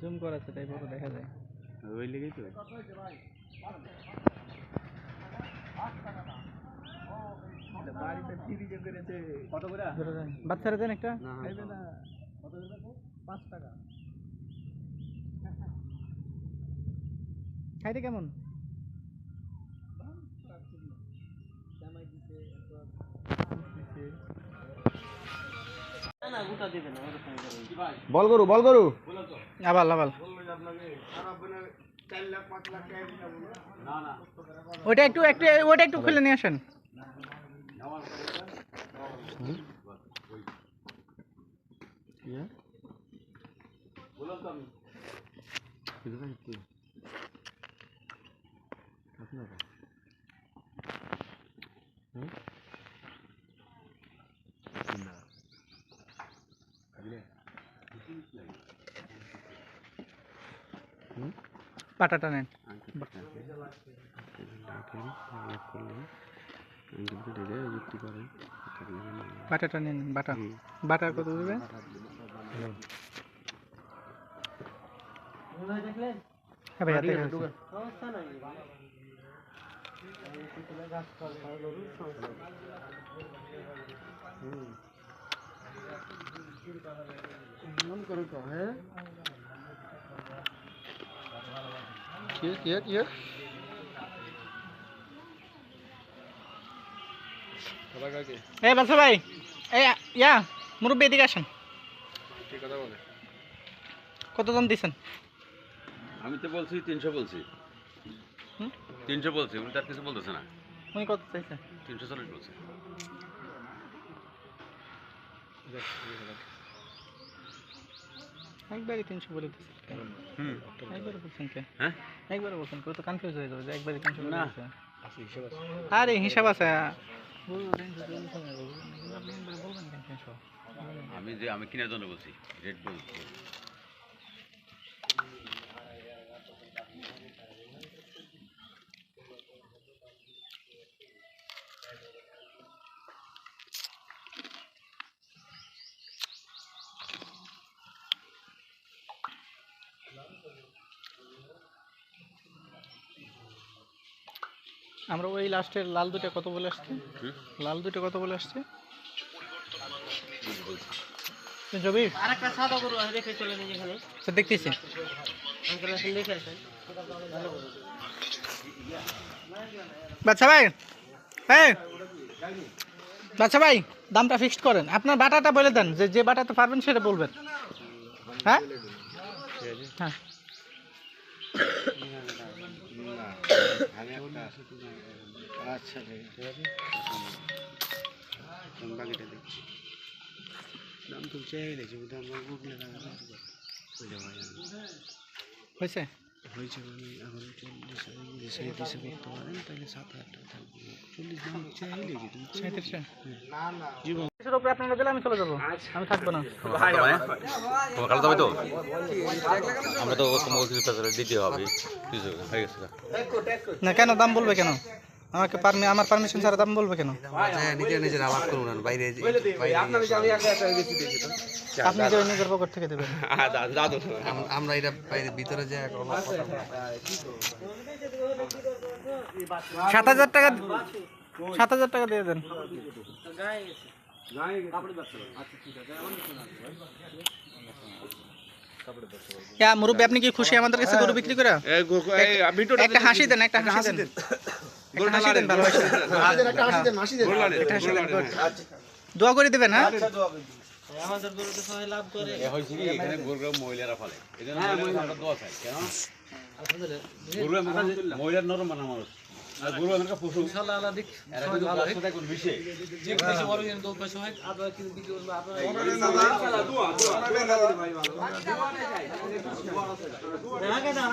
Zoom করা সেটাই বড় দেখা যায়। ওই লেগেই তো। বাচ্চারা দেন একটা? না কত করে পাঁচ টাকা। খাইতে কেমন? বল করু বল করু আবাল আবাল। ওইটা একটু একটু ওইটা একটু খুলে নিয়ে আসেন। পাটাটা নেন। বাটাটা নিন বাটা। বাটার কত দেবে? হ্যাঁ ভাই এই বালসা ভাই এই ইয়া মুরব্বী এদিকে আসেন। কত দাম দিছেন? আমি তো বলছি তিনশো বলছি। হুম? তিনশো বলছি উনি তার কিছু বলতেছে না উনি কত চাইছে তিনশো চল্লিশ বলছে একবারই তিনশো বলে দিচ্ছেন হুম একবারে বলছেন কে হ্যাঁ একবারে বলছেন কেউ তো কনফিউজ হয়ে যাবে যে একবারই তিনশো না। আরে হিসাব আছে আমি যে আমি কিনার জন্য বলছি রেট বলছি আমরা ওই লাস্টের লাল দুটো কত বলে আসছে। লাল দুটো কত বলে আসছে। বলছি তিনশো বিশ আরেকটা সাদা গরু রেখে চলে নিয়ে এখানে। তো দেখতেছি। আঙ্কেল এখন দেখে আসেন। বাচ্চা ভাই হ্যাঁ বাচ্চা ভাই দামটা ফিক্সড করেন। আপনার বাটাটা বলে দেন যে যে বাটাতে পারবেন সেটা বলবেন। হ্যাঁ? হ্যাঁ। আচ্ছা ঠিক আছে। বাকিটা দেখছি। দাম তো চাই দেখছি দাম গুগলে হয়েছে? হয়েছে মানে এখন চল্লিশ যদি সাঁত্রিশে করতে পারেন তাহলে সাত হাজার টাকা থাকবে। চল্লিশ দাম চাইলে কি তুমি সাঁত্রিশে জীবন। উপরে আপনারা দিলে আমি চলে যাব। আমি থাকব না। তোমার কালো যাবে তো? আমরা তো তোমাকে কিছু দিতে হবে। কিছু হয়ে গেছে। না কেন দাম বলবে কেন? আমাকে পারমি আমার পারমিশন ছাড়া দাম বলবে কেন? নিজের নিজের আলাপ করুন না বাইরে আপনি যে নিজের পকেট থেকে দেবেন। আমরা এটা বাইরে ভিতরে যে সাত হাজার টাকা সাত হাজার টাকা দিয়ে দেন। মুরব্বী আপনি কি খুশি আমাদের কাছে গরু বিক্রি করে? একটা হাসি দেন। একটা হাসি দেন। Good. দোয়া করে দেবেন হ্যাঁ? আমাদের গরুতে সবাই লাভ করে। হয়েছে কি? এখানে গরুরা মহিলারা ফালে। এই জন্য মহিলারা। আমরা দোয়া চাই কেন? মহিলার নরম মানা মানুষ আর গরু আমরা পশু ইনশাআল্লাহ আল্লাহ দিক এরা কিন্তু তার সাথে কোন বিষয় যে বেশি বড় কিন্তু দু পয়সা হয় আপনারা কিন্তু বিক্রি করবে আপনারা হাঁকে দাও,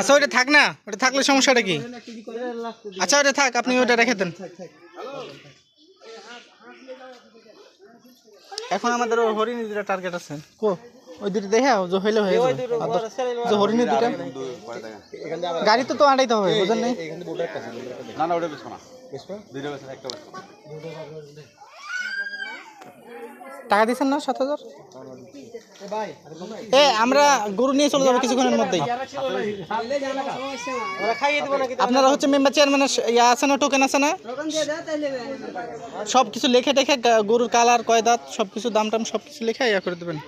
আচ্ছা ওটা থাক না ওটা থাকলে সমস্যাটা কি? আচ্ছা ওটা থাক, আপনি ওটা রেখে দেন। এখন আমাদের ওই হরিণী দুটা টার্গেট আছে। কো? ওই দুটো দেখে হইলে হয়ে যাবে। হরিণী দুটা। গাড়ি তো তো আড়াইতে হবে বুঝলেন না না, ওটা না। দুইটা বেশো একটা বেশো টাকা দিচ্ছেন না সাত হাজার এ আমরা গরু নিয়ে চলে যাব কিছুক্ষণের মধ্যেই আপনারা হচ্ছে মেম্বার চেয়ারম্যানের ইয়া আছে না টোকেন আছে না সব কিছু লিখে টেখে গরুর কালার কয় দাঁত সব কিছু দাম টাম সব কিছু লিখে ইয়া করে দেবেন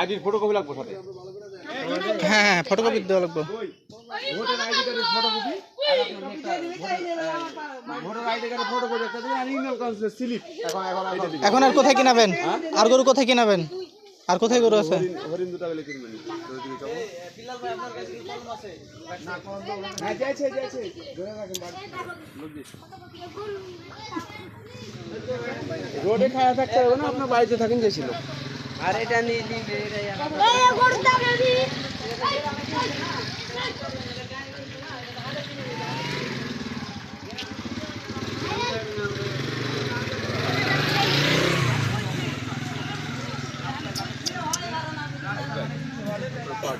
আইডির সাথে হ্যাঁ হ্যাঁ ফটোকপি দেওয়া লাগবে এখন আর কোথায় কিনাবেন? আর গরু কোথায় কিনাবেন? আর কোথায় গরু আছে? হরিণ দুটা বেলে কিনবেন। রোডে খাওয়া থাকতে হবে না আপনার বাড়িতে থাকেন গেছিল আর এটা নিয়ে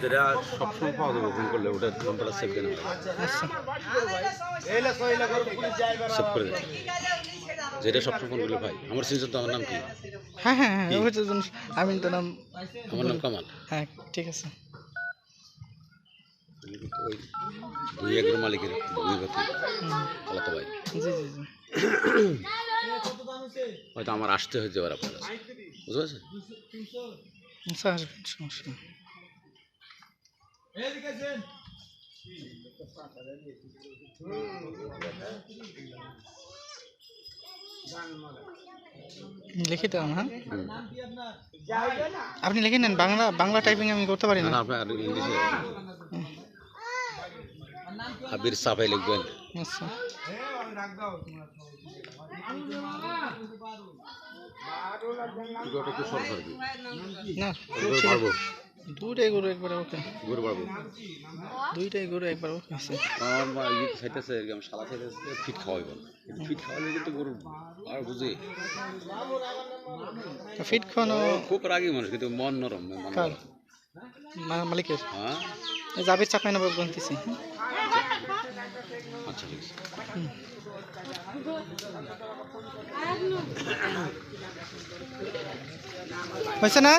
যেটা সবসময় পাওয়া যাবে ফোন করলে ওটা নাম্বারটা সেভ করে সেভ করে দেন যেটা সবসময় ফোন করলে ভাই। আমার সিজন তো আমার নাম কি? হ্যাঁ হ্যাঁ হ্যাঁ আমি তো নাম আমার নাম কামাল। হ্যাঁ ঠিক আছে। ওই দুই একের মালিকের আলাদা ভাই। জি জি জি। হয়তো আমার আসতে হয়েছে এবার আপনার কাছে। বুঝতে পারছেন? আচ্ছা সমস্যা। লিখে দাও হ্যাঁ আপনি লিখে নেন বাংলা বাংলা টাইপিং আমি করতে পারি না। না আপনার ইংলিশে আবির সাফাই লিখবেন। আচ্ছা। না দুইটাই গরু একবার ওকে। গরু পারব দুইটাই গরু একবার ওকে আছে। আমার মা ইয়ে খাইতেছে এরকম শালা খাইতেছে ফিট খাওয়াইব কিন্তু ফিট খাওয়ালে কিন্তু গরু আর বুঝি। ফিট খাওয়ানো খুব রাগি মানুষ কিন্তু মন নরম মালিকের? হ্যাঁ। জাবির চাপাই না বলতেছি। আচ্ছা ঠিক আছে। হয়েছে না?